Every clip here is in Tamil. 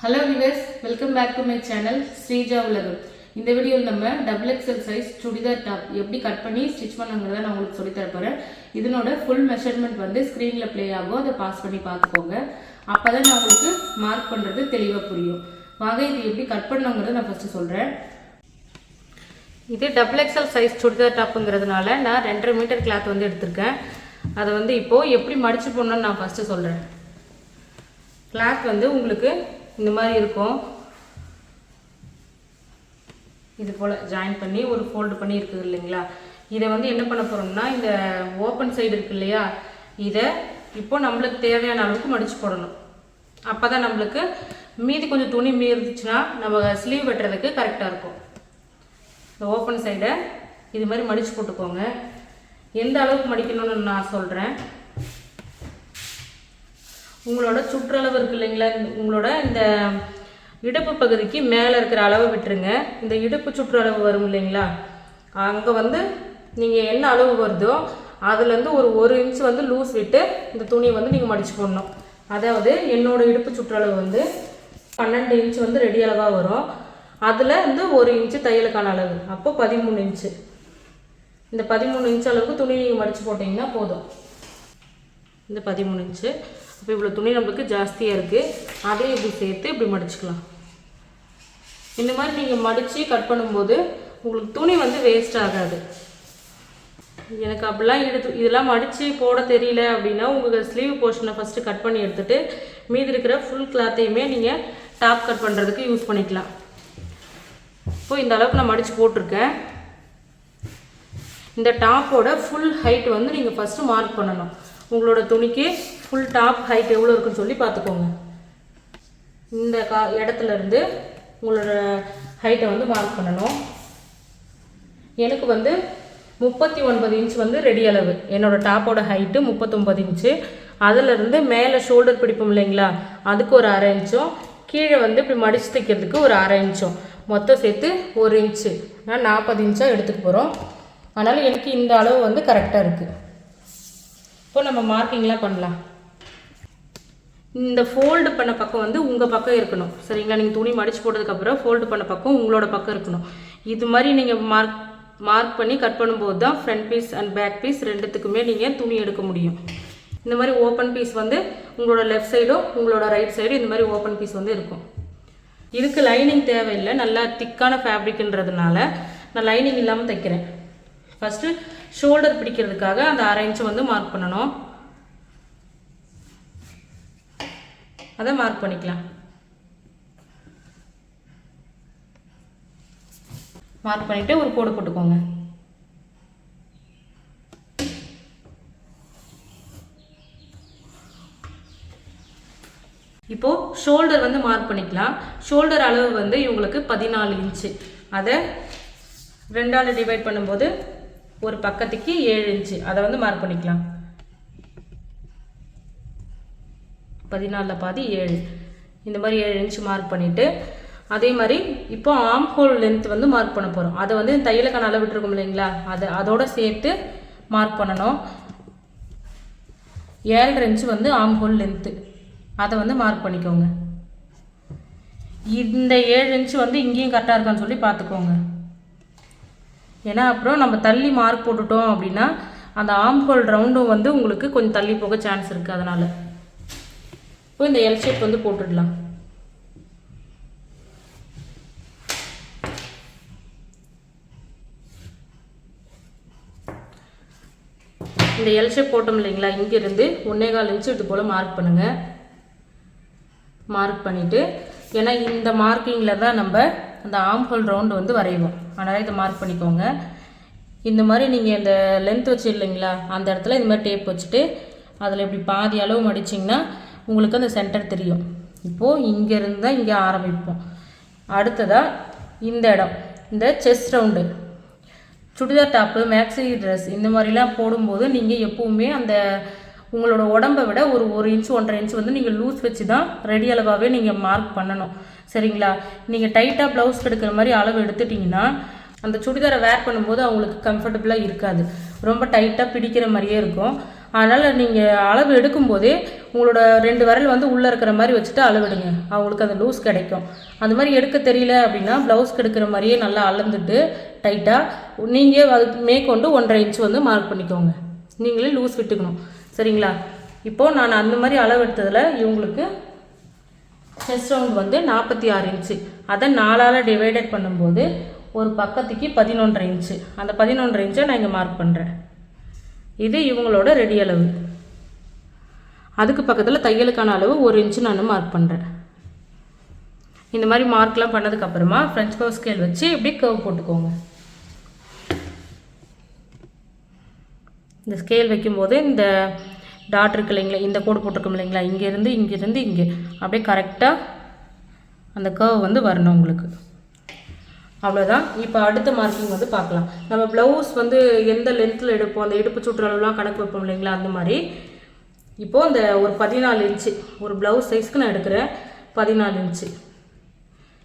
Hello viewers welcome back to my channel Sreeja உலகம் இந்த வீடியோவில் நம்ம double XL size churidar top எப்படி கட் பண்ணி ஸ்டிச் பண்ணுங்கிறத நான் உங்களுக்கு சொல்லித் போகிறேன் இதனோட ஃபுல் மெஷர்மெண்ட் வந்து ஸ்க்ரீனில் ப்ளே ஆகும். அதை பாஸ் பண்ணி பார்த்துக்கோங்க. அப்போ தான் நான் உங்களுக்கு மார்க் பண்ணுறது தெளிவாக புரியும். வாங்க இது எப்படி கட் பண்ணுங்கிறத நான் ஃபஸ்ட்டு சொல்கிறேன் இது டபுள் எக்ஸல் சைஸ் சுடிதார் டாப்புங்கிறதுனால நான் ரெண்டரை மீட்டர் கிளாத் வந்து எடுத்திருக்கேன். அதை வந்து இப்போது எப்படி மடிச்சு போடணும்னு நான் ஃபஸ்ட்டு சொல்கிறேன் கிளாத் வந்து உங்களுக்கு இந்த மாதிரி இருக்கும். இது போல் ஜாயின் பண்ணி ஒரு ஃபோல்டு பண்ணி இருக்குது இல்லைங்களா? இதை வந்து என்ன பண்ண போகிறோம்னா இந்த ஓப்பன் சைடு இருக்கு இல்லையா? இதை இப்போ நம்மளுக்கு தேவையான அளவுக்கு மடித்து போடணும். அப்போ தான் நம்மளுக்கு மீதி கொஞ்சம் துணி மீறிச்சுன்னா நம்ம ஸ்லீவ் வெட்டுறதுக்கு கரெக்டாக இருக்கும். இந்த ஓப்பன் சைடை இது மாதிரி மடித்து போட்டுக்கோங்க. எந்த அளவுக்கு மடிக்கணும்னு நான் சொல்கிறேன் உங்களோட சுற்றளவு இருக்கு இல்லைங்களா? உங்களோட இந்த இடுப்பு பகுதிக்கு மேலே இருக்கிற அளவை விட்டுருங்க. இந்த இடுப்பு சுற்றளவு வரும் இல்லைங்களா? அங்கே வந்து நீங்கள் என்ன அளவு வருதோ அதுலேருந்து ஒரு ஒரு இன்ச் வந்து லூஸ் விட்டு இந்த துணியை வந்து நீங்கள் மடிச்சு போடணும். அதாவது என்னோட இடுப்பு சுற்றளவு வந்து பன்னெண்டு இன்ச் வந்து ரெடி அளவாக வரும். அதில் வந்து ஒரு இன்ச்சு தையலுக்கான அளவு. அப்போ பதிமூணு இன்ச்சு இந்த பதிமூணு இன்ச் அளவுக்கு துணி நீங்கள் மடித்து போட்டிங்கன்னா போதும். இந்த பதிமூணு இன்ச்சு அப்போ இவ்வளோ துணி நம்மளுக்கு ஜாஸ்தியாக இருக்குது அதையும் இப்படி சேர்த்து இப்படி மடிச்சுக்கலாம். இந்த மாதிரி நீங்கள் மடித்து கட் பண்ணும்போது உங்களுக்கு துணி வந்து வேஸ்ட் ஆகாது. எனக்கு அப்படிலாம் எடுத்து இதெல்லாம் மடித்து போட தெரியல அப்படின்னா உங்கள் ஸ்லீவ் போர்ஷனை ஃபஸ்ட்டு கட் பண்ணி எடுத்துகிட்டு மீதி இருக்கிற ஃபுல் கிளாத்தையுமே நீங்கள் டாப் கட் பண்ணுறதுக்கு யூஸ் பண்ணிக்கலாம். இப்போது இந்த அளவுக்கு நான் மடித்து போட்டிருக்கேன். இந்த டாப்போட ஃபுல் ஹைட் வந்து நீங்கள் ஃபஸ்ட்டு மார்க் பண்ணணும். உங்களோட துணிக்கு ஃபுல் டாப் ஹைட் எவ்வளோ இருக்குன்னு சொல்லி பார்த்துக்கோங்க. இந்த கா இடத்துலருந்து உங்களோட ஹைட்டை வந்து மார்க் பண்ணணும். எனக்கு வந்து முப்பத்தி ஒன்பது இன்ச் வந்து ரெடி அளவு. என்னோட டாப்போட ஹைட்டு முப்பத்தொம்பது இன்ச்சு அதிலிருந்து மேலே ஷோல்டர் பிடிப்போம் இல்லைங்களா? அதுக்கு ஒரு அரை இன்ச்சும் கீழே வந்து இப்படி மடிச்சு தைக்கிறதுக்கு ஒரு அரை இன்ச்சும் மொத்தம் சேர்த்து ஒரு இன்ச்சு நான் நாற்பது இன்ச்சாக எடுத்துக்க போகிறோம் அதனால் எனக்கு இந்த அளவு வந்து கரெக்டாக இருக்குது இப்போ நம்ம மார்க்கிங்லாம் பண்ணலாம். இந்த ஃபோல்டு பண்ண பக்கம் வந்து உங்கள் பக்கம் இருக்கணும். சரிங்களா? நீங்கள் துணி மடித்து போட்டதுக்கப்புறம் ஃபோல்டு பண்ண பக்கம் உங்களோட பக்கம் இருக்கணும். இது மாதிரி நீங்கள் மார்க் மார்க் பண்ணி கட் பண்ணும்போது தான் front piece and back piece ரெண்டுத்துக்குமே நீங்கள் துணி எடுக்க முடியும். இந்த மாதிரி ஓப்பன் பீஸ் வந்து உங்களோட லெஃப்ட் சைடும் உங்களோட ரைட் சைடும் இந்த மாதிரி ஓப்பன் பீஸ் வந்து இருக்கும். இதுக்கு லைனிங் தேவையில்லை. நல்லா திக்கான ஃபேப்ரிக்ன்றதுனால நான் லைனிங் இல்லாமல் தைக்கிறேன். ஃபஸ்ட்டு ஷோல்டர் பிடிக்கிறதுக்காக அந்த அரை இன்ச்சு வந்து மார்க் பண்ணணும். அதை மார்க் பண்ணிக்கலாம். மார்க் பண்ணிவிட்டு ஒரு கோடு போட்டுக்கோங்க. இப்போது ஷோல்டர் வந்து மார்க் பண்ணிக்கலாம். ஷோல்டர் அளவு வந்து இவங்களுக்கு பதினாலு இன்ச்சு அதை ரெண்டால் டிவைட் பண்ணும்போது ஒரு பக்கத்துக்கு ஏழு இன்ச்சு அதை வந்து மார்க் பண்ணிக்கலாம். பதினாலில் பாதி ஏழு. இந்த மாதிரி ஏழு இன்ச்சு மார்க் பண்ணிவிட்டு அதே மாதிரி இப்போ ஆம் ஹோல் லென்த் வந்து மார்க் பண்ண போகிறோம் அதை வந்து தையலுக்கான அளவு விட்டுருக்கோம் இல்லைங்களா? அதை அதோட சேர்த்து மார்க் பண்ணணும். ஏழரை இன்ச்சு வந்து ஆம் ஹோல் லென்த்து அதை வந்து மார்க் பண்ணிக்கோங்க. இந்த ஏழு இன்ச்சு வந்து இங்கேயும் கரெக்டாக இருக்கான்னு சொல்லி பார்த்துக்கோங்க. ஏன்னா அப்புறம் நம்ம தள்ளி மார்க் போட்டுட்டோம் அப்படின்னா அந்த ஆம் ஹோல் ரவுண்டும் வந்து உங்களுக்கு கொஞ்சம் தள்ளி போக சான்ஸ் இருக்குது அதனால். இப்போ இந்த எல் ஷேப் வந்து போட்டுடலாம். இந்த எல் ஷேப் போட்டோம் இல்லைங்களா? இங்கேருந்து ஒன்றே கால் இன்ச்சு இது போல் மார்க் பண்ணுங்கள் மார்க் பண்ணிவிட்டு ஏன்னா இந்த மார்க்கிங்கில் தான் நம்ம அந்த ஆம் ஹோல் ரவுண்டு வந்து வரைவோம் அதனால் இதை மார்க் பண்ணிக்கோங்க. இந்த மாதிரி நீங்கள் இந்த லென்த் வச்சு இல்லைங்களா அந்த இடத்துல இந்த மாதிரி டேப் வச்சுட்டு அதில் இப்படி பாதி அளவு மடிச்சிங்கன்னா உங்களுக்கு அந்த சென்டர் தெரியும். இப்போது இங்கேருந்து தான் இங்கே ஆரம்பிப்போம். அடுத்ததாக இந்த இடம் இந்த chest round churidar top maxi dress இந்த மாதிரிலாம் போடும்போது நீங்கள் எப்போவுமே அந்த உங்களோட உடம்பை விட ஒரு ஒரு இன்ச் ஒன்றரை இன்ச் வந்து நீங்கள் லூஸ் வச்சு தான் ரெடி அளவாகவே நீங்கள் மார்க் பண்ணணும். சரிங்களா? நீங்கள் டைட்டாக ப்ளவுஸ் எடுக்கிற மாதிரி அளவு எடுத்துட்டிங்கன்னா அந்த சுடிதாரை வேர் பண்ணும்போது அவங்களுக்கு கம்ஃபர்டபுளாக இருக்காது. ரொம்ப டைட்டாக பிடிக்கிற மாதிரியே இருக்கும். அதனால் நீங்கள் அளவு எடுக்கும்போதே உங்களோட ரெண்டு விரல் வந்து உள்ளே இருக்கிற மாதிரி வச்சுட்டு அளவெடுங்க. அவங்களுக்கு அந்த லூஸ் கிடைக்கும். அந்த மாதிரி எடுக்க தெரியல அப்படின்னா ப்ளவுஸ்க்கு எடுக்கிற மாதிரியே நல்லா அளந்துட்டு டைட்டாக நீங்கள் அது மேற்கொண்டு ஒன்றரை இன்ச் வந்து மார்க் பண்ணிக்கோங்க. நீங்களே லூஸ் விட்டுக்கணும். சரிங்களா? இப்போது நான் அந்த மாதிரி அளவு எடுத்ததில் இவங்களுக்கு செஸ் ரவுண்ட் வந்து நாற்பத்தி ஆறு இன்ச்சு அதை நாலால் டிவைடட் பண்ணும்போது ஒரு பக்கத்துக்கு பதினொன்றரை இன்ச்சு அந்த பதினொன்றரை இன்ச்சை நான் இங்கே மார்க் பண்ணுறேன் இது இவங்களோட ரெடி அளவு. அதுக்கு பக்கத்தில் தையலுக்கான அளவு ஒரு இன்ச்சு நான் மார்க் பண்ணுறேன் இந்த மாதிரி மார்க்லாம் பண்ணதுக்கப்புறமா ஃப்ரெஞ்ச் கவ் ஸ்கேல் வச்சு இப்படி கர்வ் போட்டுக்கோங்க. இந்த ஸ்கேல் வைக்கும்போது இந்த டாட் இருக்கு இல்லைங்களா இந்த கோடு போட்டிருக்கோம் இல்லைங்களா இங்கேருந்து இங்கேருந்து இங்கே. அப்படியே கரெக்டாக அந்த கர்வ் வந்து வரணும் உங்களுக்கு. அவ்வளோதான் இப்போ அடுத்த மார்க்கிங் வந்து பார்க்கலாம். நம்ம ப்ளவுஸ் வந்து எந்த லென்த்தில் எடுப்போம்? அந்த இடுப்பு சுற்றளவுலாம் கணக்கு வைப்போம் இல்லைங்களா? அந்த மாதிரி. இப்போது அந்த ஒரு பதினாலு இன்ச்சு ஒரு ப்ளவுஸ் சைஸ்க்கு நான் எடுக்கிறேன் பதினாலு இன்ச்சு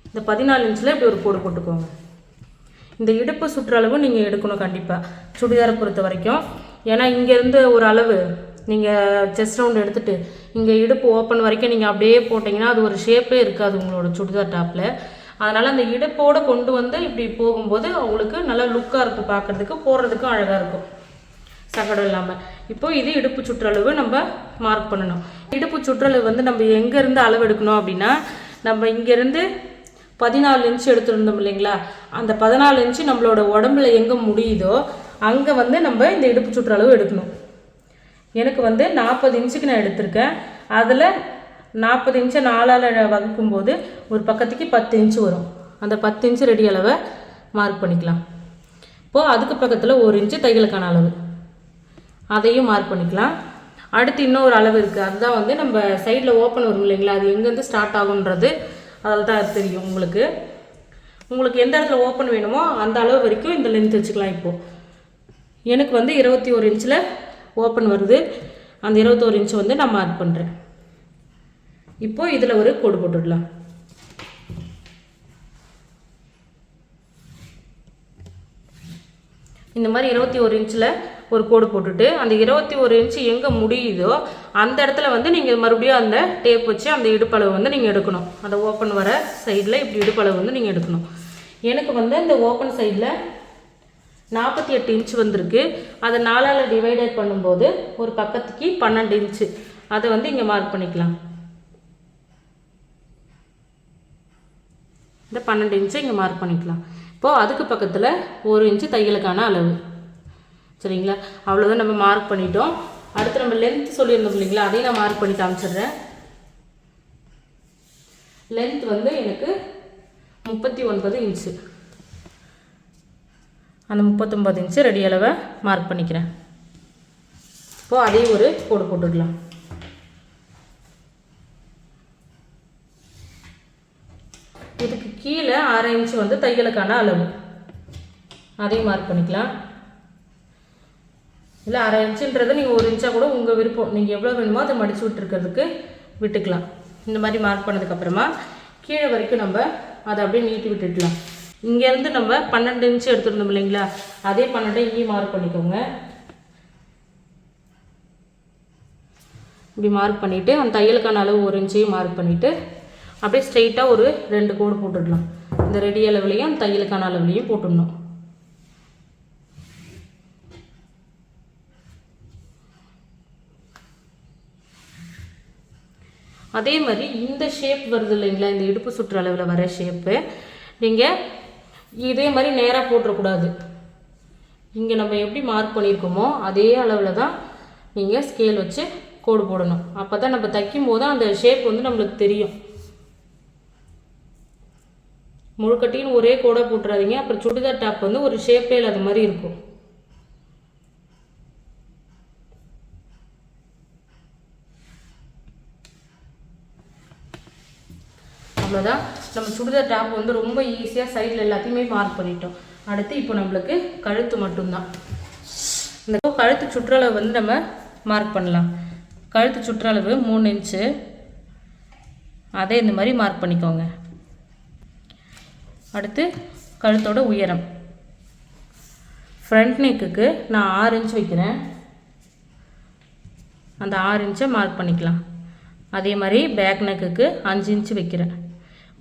இந்த பதினாலு இன்ச்சில் இப்படி ஒரு கோடு போட்டுக்கோங்க. இந்த இடுப்பு சுற்றளவு நீங்கள் எடுக்கணும் கண்டிப்பாக சுடிதாரை பொறுத்த வரைக்கும். ஏன்னா இங்கேருந்து ஒரு அளவு. நீங்கள் செஸ்ட் ரவுண்ட் எடுத்துகிட்டு இங்கே இடுப்பு ஓப்பன் வரைக்கும் நீங்கள் அப்படியே போட்டிங்கன்னா அது ஒரு ஷேப்பே இருக்காது உங்களோட சுடிதார் டாப்பில் அதனால் அந்த இடுப்போடு கொண்டு வந்து இப்படி போகும்போது அவங்களுக்கு நல்லா லுக்காக இருக்கும் பார்க்குறதுக்கு போடுறதுக்கும் அழகாக இருக்கும். சகடம் இல்லாமல் இப்போ இது இடுப்பு சுற்றளவு நம்ம மார்க் பண்ணணும். இடுப்பு சுற்றளவு வந்து நம்ம எங்கேருந்து அளவு எடுக்கணும் அப்படின்னா நம்ம இங்கேருந்து பதினாலு இன்ச் எடுத்துருந்தோம் இல்லைங்களா? அந்த பதினாலு இன்ச்சு நம்மளோட உடம்புல எங்கே முடியுதோ அங்கே வந்து நம்ம இந்த இடுப்பு சுற்றளவு எடுக்கணும். எனக்கு வந்து நாற்பது இன்ச்சுக்கு நான் எடுத்திருக்கேன். அதில் நாற்பது இன்ச்சை நாலால் வகுக்கும்போது ஒரு பக்கத்துக்கு பத்து இன்ச்சு வரும். அந்த பத்து இன்ச்சு ரெடி அளவை மார்க் பண்ணிக்கலாம். இப்போது அதுக்கு பக்கத்தில் ஒரு இன்ச்சு தையலுக்கான அளவு. அதையும் மார்க் பண்ணிக்கலாம். அடுத்து இன்னொரு அளவு இருக்குது அதுதான் வந்து நம்ம சைடில் ஓப்பன் வரும் இல்லைங்களா? அது எங்கேருந்து ஸ்டார்ட் ஆகுன்றது அதில் தான் அது தெரியும் உங்களுக்கு. உங்களுக்கு எந்த இடத்துல ஓப்பன் வேணுமோ அந்த அளவு வரைக்கும் இந்த லென்த் வச்சுக்கலாம் இப்போது எனக்கு வந்து இருபத்தி ஒரு இன்ச்சில் ஓப்பன் வருது. அந்த இருபத்தோரு இன்ச் வந்து நான் மார்க் பண்ணுறேன் இப்போது இதில் ஒரு கோடு போட்டுடலாம். இந்த மாதிரி இருபத்தி ஒரு இன்ச்சில் ஒரு கோடு போட்டுட்டு அந்த இருபத்தி ஒரு இன்ச்சு எங்கே முடியுதோ அந்த இடத்துல வந்து நீங்கள் மறுபடியும் அந்த டேப் வச்சு அந்த இடுப்பளவு வந்து நீங்கள் எடுக்கணும். அந்த ஓப்பன் வர சைடில் இப்படி இடுப்பளவு வந்து நீங்கள் எடுக்கணும். எனக்கு வந்து இந்த ஓப்பன் சைடில் நாற்பத்தி எட்டு இன்ச் வந்திருக்கு. அதை நாலால் டிவைடட் பண்ணும்போது ஒரு பக்கத்துக்கு பன்னெண்டு இன்ச்சு அதை வந்து இங்கே மார்க் பண்ணிக்கலாம். இந்த பன்னெண்டு இன்ச்சு இங்கே மார்க் பண்ணிக்கலாம். இப்போது அதுக்கு பக்கத்தில் ஒரு இன்ச்சு தையலுக்கான அளவு. சரிங்களா? அவ்வளோதான் நம்ம மார்க் பண்ணிட்டோம். அடுத்து நம்ம லென்த் சொல்லியிருந்தோம் இல்லைங்களா? அதையும் நான் மார்க் பண்ணி காமிச்சிடுறேன். லென்த் வந்து எனக்கு முப்பத்தி ஒன்பது இன்ச்சு அந்த முப்பத்தொம்பது இன்ச்சு ரெடி அளவை மார்க் பண்ணிக்கிறேன். இப்போது அதையும் ஒரு கோடு போட்டுக்கலாம். இதுக்கு கீழே அரை இன்ச்சு வந்து தையலுக்கான அளவு. அதையும் மார்க் பண்ணிக்கலாம். இல்லை அரை இன்ச்சுன்றது நீங்கள் ஒரு இன்ச்சாக கூட உங்கள் விருப்பம். நீங்கள் எவ்வளோ வேணுமோ அதை மடித்து விட்டுருக்கிறதுக்கு விட்டுக்கலாம். இந்த மாதிரி மார்க் பண்ணதுக்கப்புறமா கீழே வரைக்கும் நம்ம அதை அப்படியே நீட்டி விட்டுடலாம். இங்கேருந்து நம்ம பன்னெண்டு இன்ச்சு எடுத்துருந்தோம் இல்லைங்களா? அதே பன்னெண்டை இங்கேயும் மார்க் பண்ணிக்கோங்க. இப்படி மார்க் பண்ணிவிட்டு அந்த தையலுக்கான அளவு ஒரு இன்ச்சையும் மார்க் பண்ணிவிட்டு அப்படியே ஸ்ட்ரெயிட்டாக ஒரு ரெண்டு கோடு போட்டுடலாம். இந்த ரெடி அளவுலையும் அந்த தையலுக்கான அளவுலையும் போட்டுடணும். அதே மாதிரி இந்த ஷேப் வருது இல்லைங்களா? இந்த இடுப்பு சுற்று அளவில் வர ஷேப்பு நீங்கள் இதே மாதிரி நேராக போட்டுறக்கூடாது. இங்கே நம்ம எப்படி மார்க் பண்ணியிருக்கோமோ அதே அளவில் தான் நீங்கள் ஸ்கேல் வச்சு கோடு போடணும். அப்போ தான் நம்ம தைக்கும் போது அந்த ஷேப் வந்து நம்மளுக்கு தெரியும். முழுக்கட்டின்னு ஒரே கோடாக போட்டுறாதீங்க. அப்புறம் சுடிதார் டாப் வந்து ஒரு ஷேப்பே இல்லாத மாதிரி இருக்கும். அவ்வளோதான் நம்ம சுடிதார் டாப் வந்து ரொம்ப ஈஸியாக சைடில் எல்லாத்தையுமே மார்க் பண்ணிட்டோம். அடுத்து இப்போ நம்மளுக்கு கழுத்து மட்டும்தான். இந்த கழுத்து சுற்றளவு வந்து நம்ம மார்க் பண்ணலாம். கழுத்து சுற்றளவு மூணு இன்ச்சு அதே இந்த மாதிரி மார்க் பண்ணிக்கோங்க. அடுத்து கழுத்தோட உயரம். ஃப்ரண்ட் நெக்குக்கு நான் ஆறு இன்ச் வைக்கிறேன். அந்த ஆறு இன்ச்சை மார்க் பண்ணிக்கலாம். அதே மாதிரி பேக் நெக்குக்கு அஞ்சு இன்ச்சு வைக்கிறேன்.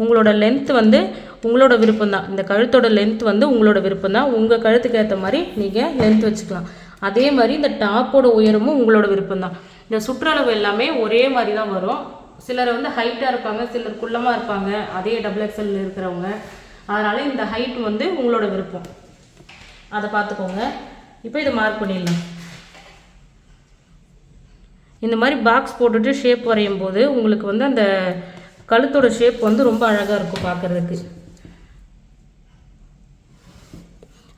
உங்களோட லென்த் வந்து உங்களோட விருப்பம் தான் இந்த கழுத்தோட லென்த் வந்து உங்களோட விருப்பம் தான் உங்கள் கழுத்துக்கு ஏற்ற மாதிரி நீங்கள் லென்த் வச்சுக்கலாம். அதே மாதிரி இந்த டாப்போட உயரமும் உங்களோட விருப்பம் தான் இந்த சுற்றளவு எல்லாமே ஒரே மாதிரி தான் வரும். சிலர் வந்து ஹைட்டாக இருப்பாங்க சிலர் குள்ளமாக இருப்பாங்க. அதே டபுள் எக்ஸல் இருக்கிறவங்க. அதனால் இந்த ஹைட் வந்து உங்களோட விருப்பம். அதை பார்த்துக்கோங்க இப்போ இதை மார்க் பண்ணிடலாம். இந்த மாதிரி பாக்ஸ் போட்டுட்டு ஷேப் வரையும் போது உங்களுக்கு வந்து அந்த கழுத்தோட ஷேப் வந்து ரொம்ப அழகாக இருக்கும் பார்க்குறதுக்கு.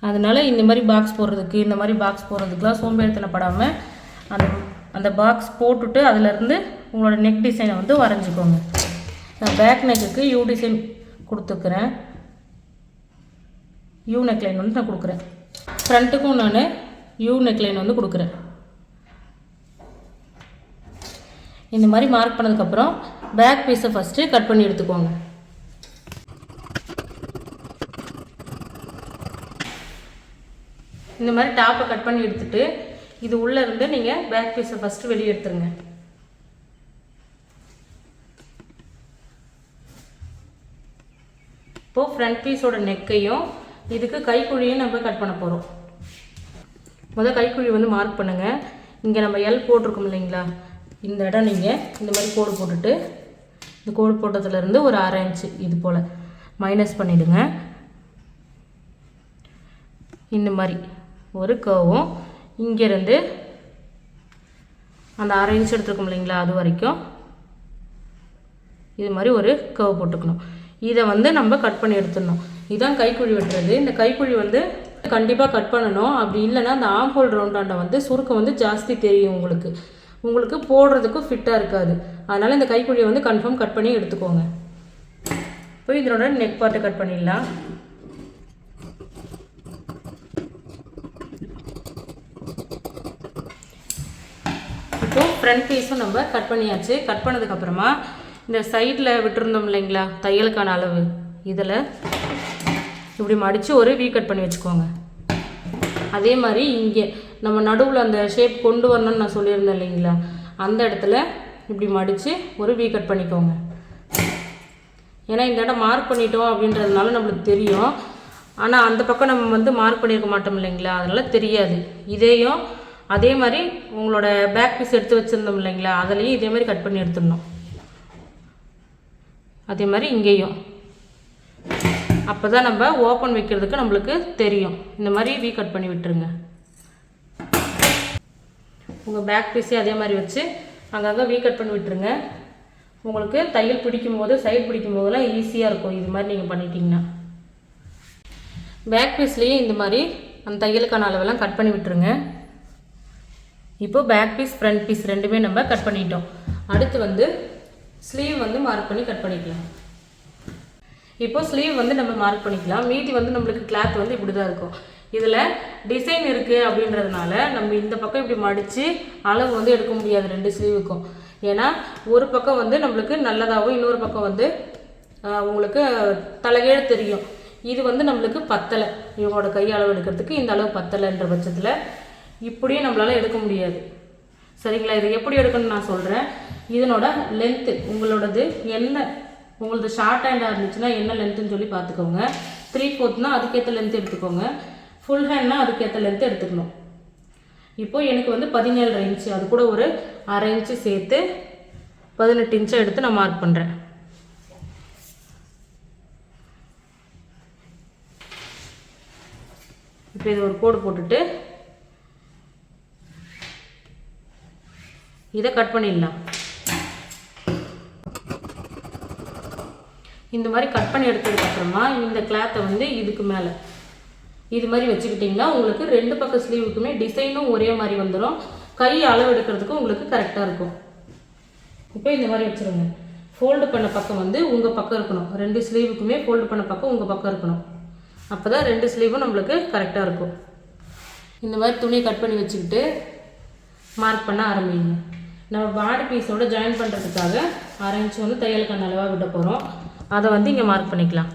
அதனால இந்த மாதிரி பாக்ஸ் போடுறதுக்கு இந்த மாதிரி பாக்ஸ் போடுறதுக்குலாம் சோம்பேறித்தனப்படாமல் அந்த அந்த பாக்ஸ் போட்டுட்டு அதுலேருந்து உங்களோட நெக் டிசைனை வந்து வரைஞ்சிக்கோங்க. நான் பேக் நெக்குக்கு யூ டிசைன் கொடுத்துக்கிறேன். யூ நெக்லைன் வந்து நான் கொடுக்குறேன். ஃப்ரண்ட்டுக்கும் நான் யூ நெக்லைன் வந்து கொடுக்குறேன். இந்த மாதிரி மார்க் பண்ணதுக்கப்புறம் பேக் பீஸை ஃபஸ்ட்டு கட் பண்ணி எடுத்துக்கோங்க. இந்த மாதிரி டாப்பை கட் பண்ணி எடுத்துட்டு இது உள்ளே இருந்து நீங்கள் பேக் பீஸை ஃபஸ்ட்டு வெளியே எடுத்துருங்க. இப்போது ஃப்ரண்ட் பீஸோட நெக்கையும் இதுக்கு கைக்குழியும் நம்ம கட் பண்ண போகிறோம் முதல் கைக்குழி வந்து மார்க் பண்ணுங்கள் இங்கே நம்ம எல் போட்டிருக்கோம் இல்லைங்களா? இந்த இடம் நீங்கள் இந்த மாதிரி கோடு போட்டுட்டு இந்த கோடு போட்டதுலேருந்து ஒரு அரை இன்ச்சு இது போல். மைனஸ் பண்ணிவிடுங்க இந்த மாதிரி ஒரு கர்வும் இங்கேருந்து அந்த அரை இன்ச் எடுத்துருக்கோம் இல்லைங்களா அது வரைக்கும். இது மாதிரி ஒரு கர்வ் போட்டுக்கணும். இதை வந்து நம்ம கட் பண்ணி எடுத்துடணும். இதுதான் கைக்குழி வெட்டுறது. இந்த கைக்குழி வந்து கண்டிப்பாக கட் பண்ணணும். அப்படி இல்லைன்னா அந்த ஆம்போல் ரவுண்டாண்டை வந்து சுருக்கம் வந்து ஜாஸ்தி தெரியும் உங்களுக்கு. உங்களுக்கு போடுறதுக்கும் ஃபிட்டாக இருக்காது. அதனால் இந்த கைக்குழியை வந்து கன்ஃபார்ம் கட் பண்ணி எடுத்துக்கோங்க. இப்போ இதனோட நெக் பார்ட்டை கட் பண்ணிடலாம். இப்போ ஃப்ரண்ட் பீஸும் நம்ம கட் பண்ணியாச்சு. கட் பண்ணதுக்கப்புறமா இந்த சைடில் விட்டுருந்தோம் இல்லைங்களா? தையலுக்கான அளவு. இதில் இப்படி மடித்து ஒரு வீ கட் பண்ணி வச்சுக்கோங்க. அதே மாதிரி இங்கே. நம்ம நடுவில் அந்த ஷேப் கொண்டு வரணும்னு நான் சொல்லியிருந்தேன் இல்லைங்களா? அந்த இடத்துல இப்படி மடித்து ஒரு வீ கட் பண்ணிக்கோங்க. ஏன்னா இந்த இடம் மார்க் பண்ணிட்டோம் அப்படின்றதுனால நம்மளுக்கு தெரியும். ஆனால் அந்த பக்கம் நம்ம வந்து மார்க் பண்ணியிருக்க மாட்டோம் இல்லைங்களா? அதனால் தெரியாது. இதையும் அதே மாதிரி உங்களோட பேக் பீஸ் எடுத்து வச்சுருந்தோம் இல்லைங்களா? அதுலேயும் இதே மாதிரி கட் பண்ணி எடுத்துடணும். அதே மாதிரி இங்கேயும். அப்போ தான் நம்ம ஓப்பன் வைக்கிறதுக்கு நம்மளுக்கு தெரியும். இந்த மாதிரி வீ கட் பண்ணி விட்டுருங்க. உங்கள் பேக் பீஸே அதே மாதிரி வச்சு அங்கங்கே வீ கட் பண்ணி விட்டுருங்க. உங்களுக்கு தையல் பிடிக்கும் போது சைடு பிடிக்கும் போதெல்லாம் ஈஸியாக இருக்கும். இது மாதிரி நீங்கள் பண்ணிட்டீங்கன்னா. பேக் பீஸ்லேயும் இந்த மாதிரி அந்த தையலுக்கான அளவெல்லாம் கட் பண்ணி விட்டுருங்க. இப்போது பேக் பீஸ் ஃப்ரண்ட் பீஸ் ரெண்டுமே நம்ம கட் பண்ணிட்டோம். அடுத்து வந்து ஸ்லீவ் வந்து மார்க் பண்ணி கட் பண்ணிக்கலாம். இப்போது ஸ்லீவ் வந்து நம்ம மார்க் பண்ணிக்கலாம். மீதி வந்து நம்மளுக்கு கிளாத் வந்து இப்படி தான் இருக்கும். இதில் டிசைன் இருக்குது அப்படின்றதுனால நம்ம இந்த பக்கம் இப்படி மடித்து அளவு வந்து எடுக்க முடியாது ரெண்டு ஸ்லீவுக்கும் ஏன்னா ஒரு பக்கம் வந்து நம்மளுக்கு நல்லதாகவும் இன்னொரு பக்கம் வந்து உங்களுக்கு தலைகீழ தெரியும். இது வந்து நம்மளுக்கு பத்தலை. இவங்களோட கை அளவு எடுக்கிறதுக்கு இந்த அளவு பத்தலைன்ற பட்சத்தில் இப்படியும் நம்மளால் எடுக்க முடியாது. சரிங்களா? இது எப்படி எடுக்கணும்னு நான் சொல்கிறேன் இதனோட லென்த்து உங்களோடது என்ன உங்களது ஷார்ட் ஹேண்டாக இருந்துச்சுன்னா என்ன லென்த்துன்னு சொல்லி பார்த்துக்கோங்க. த்ரீ ஃபோர்த்னா அதுக்கேற்ற லென்த் எடுத்துக்கோங்க. ஃபுல் ஹேண்ட்னா அதுக்கேற்ற லென்த்து எடுத்துக்கணும். இப்போது எனக்கு வந்து பதினேழு இன்ச்சு அது கூட ஒரு அரை இன்ச்சு சேர்த்து பதினெட்டு இன்ச்சை எடுத்து நான் மார்க் பண்ணுறேன் இப்போ இது ஒரு கோடு போட்டுட்டு இதை கட் பண்ணிடலாம். இந்த மாதிரி கட் பண்ணி எடுத்ததுக்கப்புறமா இந்த கிளாத்தை வந்து இதுக்கு மேலே இது மாதிரி வச்சுக்கிட்டிங்கன்னா உங்களுக்கு ரெண்டு பக்கம் ஸ்லீவுக்குமே டிசைனும் ஒரே மாதிரி வந்துடும் கை அளவு எடுக்கிறதுக்கும் உங்களுக்கு கரெக்டாக இருக்கும். இப்போ இந்த மாதிரி வச்சுருங்க. ஃபோல்டு பண்ண பக்கம் வந்து உங்கள் பக்கம் இருக்கணும். ரெண்டு ஸ்லீவுக்குமே ஃபோல்டு பண்ண பக்கம் உங்கள் பக்கம் இருக்கணும். அப்போ தான் ரெண்டு ஸ்லீவும் நம்மளுக்கு கரெக்டாக இருக்கும். இந்த மாதிரி துணியை கட் பண்ணி வச்சுக்கிட்டு மார்க் பண்ண ஆரம்பிங்க. நம்ம பாடி பீஸோட ஜாயின் பண்ணுறதுக்காக அரை இன்ச் வந்து தையலுக்கான அளவாக விட போகிறோம் அதை வந்து இங்கே மார்க் பண்ணிக்கலாம்.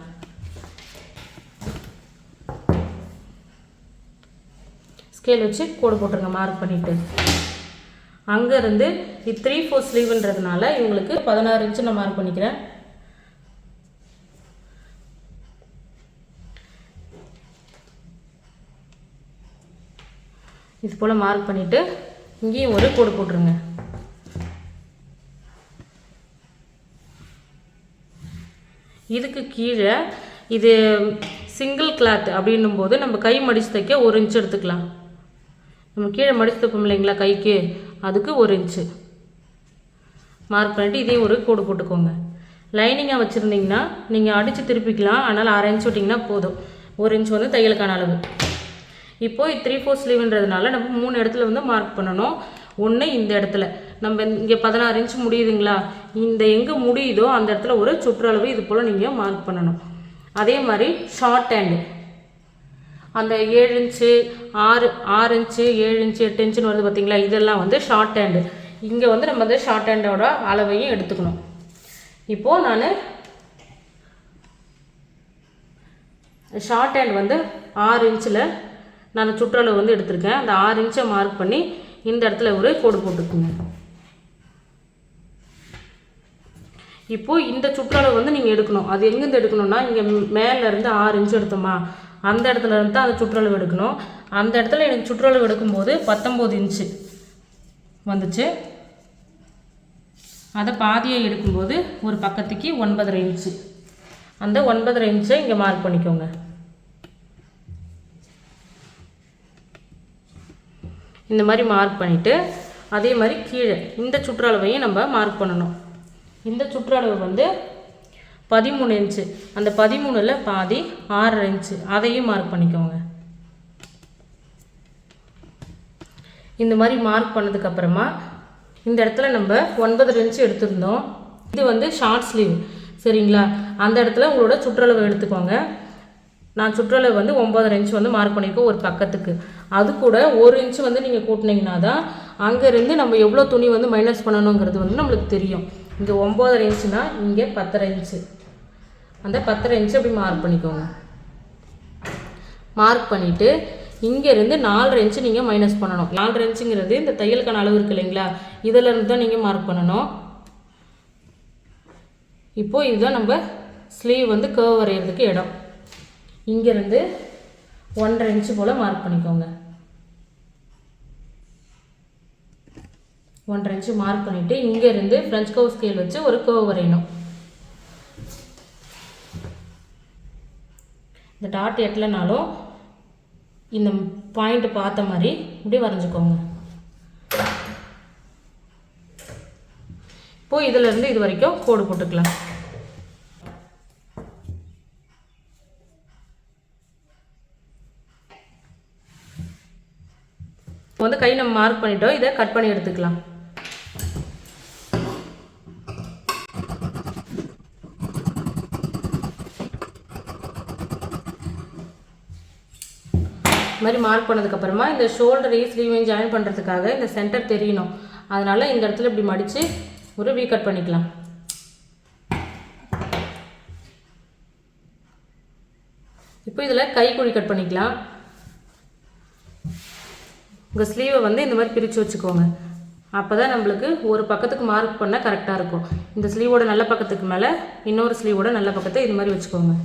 ஸ்கேல் வச்சு கோடு போட்டுருங்க மார்க் பண்ணிவிட்டு அங்கேருந்து இது த்ரீ ஃபோர் ஸ்லீவ்ன்றதுனால இவங்களுக்கு பதினாறு இன்ச்சு நான் மார்க் பண்ணிக்கிறேன். இது போல் மார்க் பண்ணிவிட்டு இங்கேயும் ஒரு கோடு போட்டுருங்க. இதுக்கு கீழே இது சிங்கிள் கிளாத் அப்படின்னும் போது நம்ம கை மடிச்சு தைக்க ஒரு இன்ச் எடுத்துக்கலாம். நம்ம கீழே மடிச்சு தைப்போம் இல்லைங்களா கைக்கு? அதுக்கு ஒரு இன்ச்சு. மார்க் பண்ணிவிட்டு இதையும் ஒரு கோடு போட்டுக்கோங்க. லைனிங்காக வச்சுருந்தீங்கன்னா நீங்கள் அடித்து திருப்பிக்கலாம். அதனால் அரை இன்ச் விட்டிங்கன்னா போதும். ஒரு இன்ச் வந்து தையலுக்கான அளவு. இப்போது த்ரீ ஃபோர் ஸ்லீவ்ன்றதுனால நம்ம மூணு இடத்துல வந்து மார்க் பண்ணணும். ஒன்று இந்த இடத்துல. நம்ம இங்கே பதினாறு இன்ச் முடியுதுங்களா? இந்த எங்கே முடியுதோ அந்த இடத்துல ஒரு சுற்றளவு இது போல் நீங்கள் மார்க் பண்ணணும். அதே மாதிரி ஷார்ட் ஹேண்டு அந்த ஏழு இன்ச்சு ஆறு ஆறு இன்ச்சு ஏழு இன்ச்சு எட்டு இன்ச்சுன்னு வருது பார்த்தீங்களா இதெல்லாம் வந்து ஷார்ட் ஹேண்டு இங்கே வந்து நம்ம வந்து ஷார்ட் ஹேண்டோட அளவையும் எடுத்துக்கணும். இப்போது நான் ஷார்ட் ஹேண்ட் வந்து ஆறு இன்ச்சில் நான் சுற்றளவு வந்து எடுத்திருக்கேன். அந்த ஆறு இன்ச்சை மார்க் பண்ணி இந்த இடத்துல ஒரு கோடு போட்டுக்குங்க. இப்போது இந்த சுற்றளவு வந்து நீங்கள் எடுக்கணும். அது எங்கேருந்து எடுக்கணும்னா இங்கே மேலேருந்து ஆறு இன்ச்சு எடுத்தோமா? அந்த இடத்துல இருந்து தான் அந்த சுற்றளவு எடுக்கணும். அந்த இடத்துல எனக்கு சுற்றளவு எடுக்கும்போது பத்தொம்போது இன்ச்சு வந்துச்சு. அதை பாதியை எடுக்கும்போது ஒரு பக்கத்துக்கு ஒன்பதரை இன்ச்சு. அந்த ஒன்பதரை இன்ச்சை இங்கே மார்க் பண்ணிக்கோங்க. இந்த மாதிரி மார்க் பண்ணிவிட்டு அதே மாதிரி கீழே இந்த சுற்றளவையும் நம்ம மார்க் பண்ணணும். இந்த சுற்றளவு வந்து பதிமூணு இன்ச்சு அந்த பதிமூணில் பாதி ஆறரை இன்ச்சு அதையும் மார்க் பண்ணிக்கோங்க. இந்த மாதிரி மார்க் பண்ணதுக்கப்புறமா இந்த இடத்துல நம்ம ஒன்பது இன்ச்சு எடுத்திருந்தோம். இது வந்து ஷார்ட் ஸ்லீவ் சரிங்களா? அந்த இடத்துல உங்களோட சுற்றளவு எடுத்துக்கோங்க. நான் சுற்றளவு வந்து ஒம்பதரை இன்ச்சு வந்து மார்க் பண்ணியிருக்கோம் ஒரு பக்கத்துக்கு. அது கூட ஒரு இன்ச்சு வந்து நீங்கள் கூட்டினீங்கன்னா தான் அங்கேருந்து நம்ம எவ்வளோ துணி வந்து மைனஸ் பண்ணணுங்கிறது வந்து நம்மளுக்கு தெரியும். இங்கே ஒம்பதரை இன்ச்சுனா இங்கே பத்தரை இன்ச்சு அந்த பத்தரை இன்ச்சு அப்படி மார்க் பண்ணிக்கோங்க. மார்க் பண்ணிவிட்டு இங்கேருந்து நாலரை இன்ச்சு நீங்கள் மைனஸ் பண்ணணும். நாலரை இன்ச்சுங்கிறது இந்த தையலுக்கான அளவு இருக்கு இல்லைங்களா? இதிலேருந்து தான் நீங்கள் மார்க் பண்ணணும். இப்போது இதுதான் நம்ம ஸ்லீவ் வந்து கேர்வ் வரைகிறதுக்கு இடம். இங்கேருந்து ஒன்றரை இன்ச்சு போல் மார்க் பண்ணிக்கோங்க. ஒன்றரை இன்ச்சு மார்க் பண்ணிவிட்டு இங்கேருந்து ஃப்ரெஞ்ச் கவ் ஸ்கேல் வச்சு ஒரு கேர்வ் வரையணும். இந்த டாட் எட்டலைனாலும் இந்த பாயிண்ட் பார்த்த மாதிரி இப்படி வரைஞ்சிக்கோங்க. இப்போ இதிலேருந்து இது வரைக்கும் கோடு போட்டுக்கலாம். இப்போ வந்து கை நம்ம மார்க் பண்ணிட்டோம். இதை கட் பண்ணி எடுத்துக்கலாம். இது மாதிரி மார்க் பண்ணதுக்கப்புறமா இந்த ஷோல்டரையும் ஸ்லீவையும் ஜாயின் பண்ணுறதுக்காக இந்த சென்டர் தெரியணும். அதனால் இந்த இடத்துல இப்படி மடித்து ஒரு வீ கட் பண்ணிக்கலாம். இப்போ இதில் கைக்குழி கட் பண்ணிக்கலாம். உங்கள் ஸ்லீவை வந்து இந்த மாதிரி பிரித்து வச்சுக்கோங்க. அப்போ தான் நம்மளுக்கு ஒரு பக்கத்துக்கு மார்க் பண்ணால் கரெக்டாக இருக்கும். இந்த ஸ்லீவோட நல்ல பக்கத்துக்கு மேலே இன்னொரு ஸ்லீவோட நல்ல பக்கத்தை இது மாதிரி வச்சுக்கோங்க.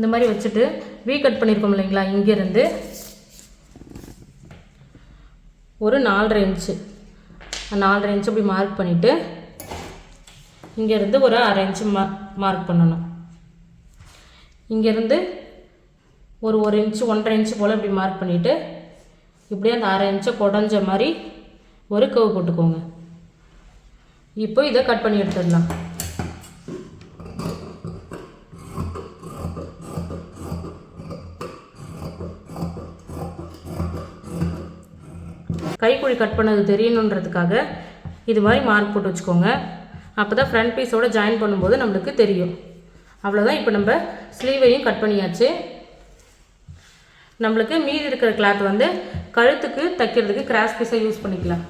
இந்த மாதிரி வச்சுட்டு வீ கட் பண்ணியிருக்கோம் இல்லைங்களா? இங்கேருந்து ஒரு நாலரை இன்ச்சு நாலரை இன்ச்சு அப்படி மார்க் பண்ணிவிட்டு இங்கேருந்து ஒரு அரை இன்ச்சு மா மார்க் பண்ணணும். இங்கேருந்து ஒரு ஒரு இன்ச்சு ஒன்றரை இன்ச்சு போல் இப்படி மார்க் பண்ணிவிட்டு இப்படியே அந்த அரை இன்ச்சை குடஞ்ச மாதிரி ஒரு கவு போட்டுக்கோங்க. இப்போ இதை கட் பண்ணி எடுத்துடலாம். கைக்குழி கட் பண்ணது தெரியணுன்றதுக்காக இது மாதிரி மார்க் போட்டு வச்சுக்கோங்க. அப்போ தான் ஃப்ரண்ட் பீஸோட ஜாயின் பண்ணும்போது நம்மளுக்கு தெரியும். அவ்வளோதான் இப்போ நம்ம ஸ்லீவையும் கட் பண்ணியாச்சு. நம்மளுக்கு மீதி இருக்கிற கிளாத் வந்து கழுத்துக்கு தைக்கிறதுக்கு கிராஸ் பீஸை யூஸ் பண்ணிக்கலாம்.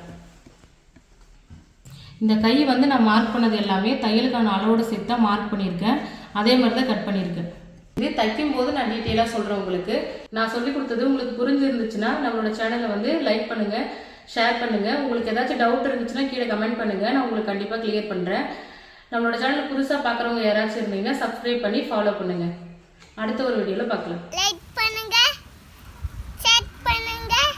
இந்த கை வந்து நான் மார்க் பண்ணது எல்லாமே தையலுக்கான அளவோட சேர்த்து தான் மார்க் பண்ணியிருக்கேன். அதே மாதிரி தான் கட் பண்ணியிருக்கேன். இது தைக்கும் போது நான் டீட்டெயிலாக சொல்கிறேன் உங்களுக்கு. நான் சொல்லி கொடுத்தது உங்களுக்கு புரிஞ்சிருந்துச்சுன்னா நம்மளோட சேனலை வந்து லைக் பண்ணுங்கள் ஷேர் பண்ணுங்கள் உங்களுக்கு ஏதாச்சும் டவுட் இருந்துச்சுன்னா கீழே கமெண்ட் பண்ணுங்கள் நான் உங்களுக்கு கண்டிப்பாக கிளியர் பண்ணுறேன் நம்மளோட சேனல் புதுசாக பார்க்குறவங்க யாராச்சும் இருந்தீங்கன்னா சப்ஸ்கிரைப் பண்ணி ஃபாலோ பண்ணுங்கள் அடுத்த ஒரு வீடியோவில் பார்க்கலாம். லைக் பண்ணுங்கள் ஷேர் பண்ணுங்கள்